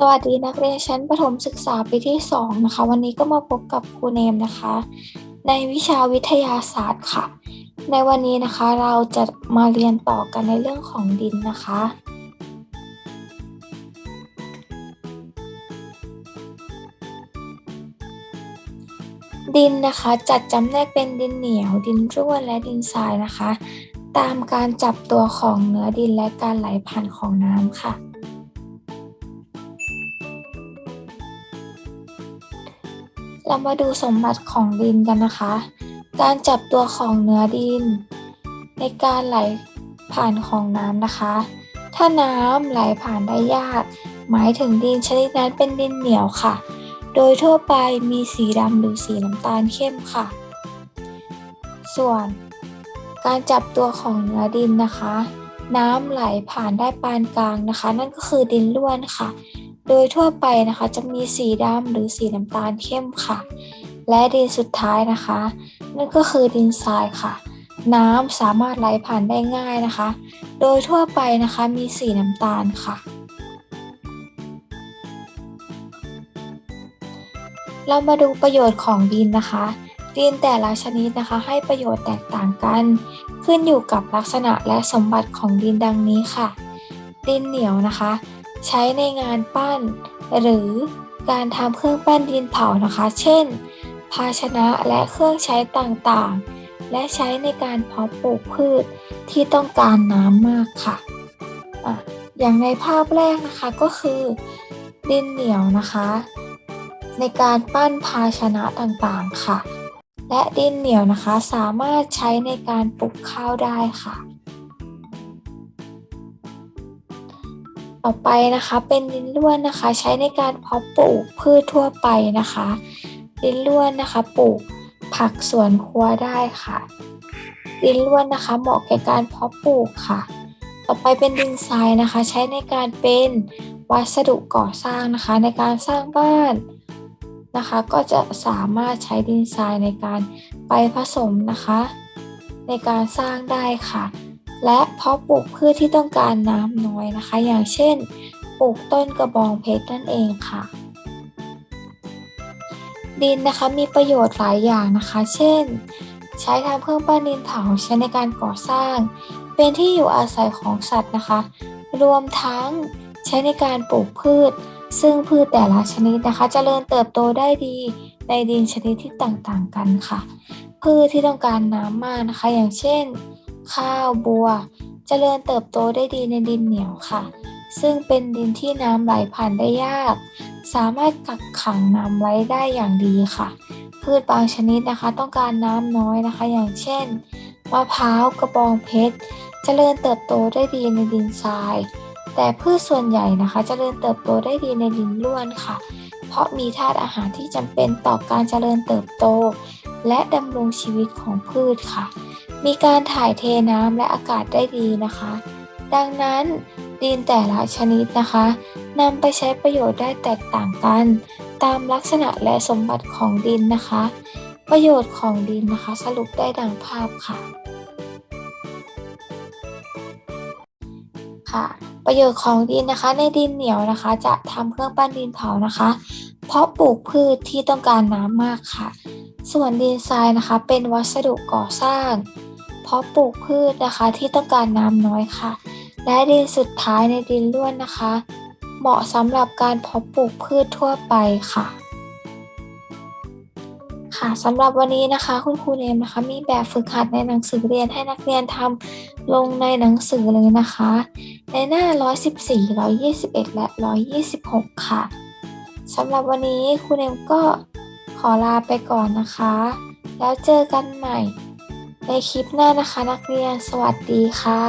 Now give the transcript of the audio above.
สวัสดีนักเรียนชั้นประถมศึกษาปีที่ 2 นะคะ วันนี้ก็มาพบกับครูเนมนะคะ ในวิชาวิทยาศาสตร์ค่ะ ในวันนี้นะคะเราจะมาเรียนต่อกันในเรื่องของดินนะคะ ดินนะคะจัดจำแนกเป็นดินเหนียว ดินร่วนและดินทรายนะคะ ตามการจับตัวของเนื้อดินและการไหลผ่านของน้ำค่ะ เรามาดูสมบัติของดินกันนะคะ การจับตัวของเนื้อดิน ในการไหลผ่านของน้ำนะคะ ถ้าน้ำไหลผ่านได้ยาก หมายถึงดินชนิดนั้นเป็นดินเหนียวค่ะ โดยทั่วไปมีสีดำหรือสีน้ำตาลเข้มค่ะ ส่วนการจับตัวของเนื้อดินนะคะ น้ำไหลผ่านได้ปานกลางนะคะ นั่นก็คือดินล้วนค่ะ โดยทั่วไปนะคะจะมีสีดำหรือสีน้ำตาลเข้มค่ะ และดินสุดท้ายนะคะ นั่นก็คือดินทรายค่ะ น้ำสามารถไหลผ่านได้ง่ายนะคะ โดยทั่วไปนะคะมีสีน้ำตาลค่ะ เรามาดูประโยชน์ของดินนะคะดินแต่ละชนิดนะคะให้ประโยชน์แตกต่างกัน ขึ้นอยู่กับลักษณะและสมบัติของดินดังนี้ค่ะ ดินเหนียวนะคะ ใช้ในงานปั้น หรือการทำเครื่องปั้นดินเผานะคะ เช่น ภาชนะและเครื่องใช้ต่างๆ และใช้ในการเพาะปลูกพืชที่ต้องการน้ำมากค่ะอะอย่างในภาพแรกนะคะก็คือดินเหนียวนะคะ ในการปั้นภาชนะต่างๆค่ะ และดินเหนียวนะคะสามารถใช้ในการปลูกข้าวได้ค่ะ ต่อไปนะคะ เป็นดินล้วนนะคะ ใช้ในการเพาะปลูกพืชทั่วไปนะคะดินล้วนนะคะปลูกผักสวนครัวได้ค่ะ ดินล้วนนะคะ เหมาะแก่การเพาะปลูกค่ะ ต่อไปเป็นดินทรายนะคะ ใช้ในการเป็นวัสดุก่อสร้างนะคะ ในการสร้างบ้านนะคะ ก็จะสามารถใช้ดินทรายในการไปผสมนะคะ ในการสร้างได้ค่ะ และเพาะปลูกพืชที่ต้องการน้ำน้อยนะคะ อย่างเช่น ปลูกต้นกระบองเพชรนั่นเองค่ะ ดินนะคะมีประโยชน์หลายอย่างนะคะ เช่น ใช้ทำเครื่องปั้นดินเผาใช้ในการก่อสร้าง เป็นที่อยู่อาศัยของสัตว์นะคะ รวมทั้งใช้ในการปลูกพืช ซึ่งพืชแต่ละชนิดนะคะจเจริญเติบโตได้ดีในดินชนิดที่ต่างๆกันค่ะ พืชที่ต้องการน้ำมากนะคะ อย่างเช่น ข้าวบัวจเจริญเติบโตได้ดีในดินเหนียวค่ะ ซึ่งเป็นดินที่น้ำไหลผ่านได้ยาก สามารถกักขังน้ำไว้ได้อย่างดีค่ะ พืชบางชนิดนะคะ ต้องการน้ำน้อยนะคะ อย่างเช่นมะพร้าวกระบองเพชรจเจริญเติบโตได้ดีในดินทราย แต่พืชส่วนใหญ่นะคะจเจริญเติบโตได้ดีในดินร่วนค่ะ เพราะมีธาตุอาหารที่จำเป็นต่อการเจริญเติบโต และดำรงชีวิตของพืชค่ะ มีการถ่ายเทน้ำและอากาศได้ดีนะคะ ดังนั้นดินแต่ละชนิดนะคะนำไปใช้ประโยชน์ได้แตกต่างกัน ตามลักษณะและสมบัติของดินนะคะ ประโยชน์ของดินนะคะสรุปได้ดังภาพค่ะค่ะ ประโยชน์ของดินนะคะ ในดินเหนียวนะคะ จะทำเครื่องปั้นดินเผานะคะ เพราะปลูกพืชที่ต้องการน้ำมากค่ะ ส่วนดินทรายนะคะ เป็นวัสดุก่อสร้าง เพราะปลูกพืชนะคะที่ต้องการน้ำน้อยค่ะ และดินสุดท้ายในดินล้วนนะคะ เหมาะสำหรับการเพาะปลูกพืชทั่วไปค่ะค่ะสำหรับวันนี้นะคะ คุณครูเนมนะคะ มีแบบฝึกหัดในหนังสือเรียนให้นักเรียนทำลงในหนังสือเลยนะคะ ในหน้า 114 121 และ 126 ค่ะสำหรับวันนี้ครูเนมก็ขอลาไปก่อนนะคะ แล้วเจอกันใหม่ ในคลิปหน้านะคะนักเรียนสวัสดีค่ะ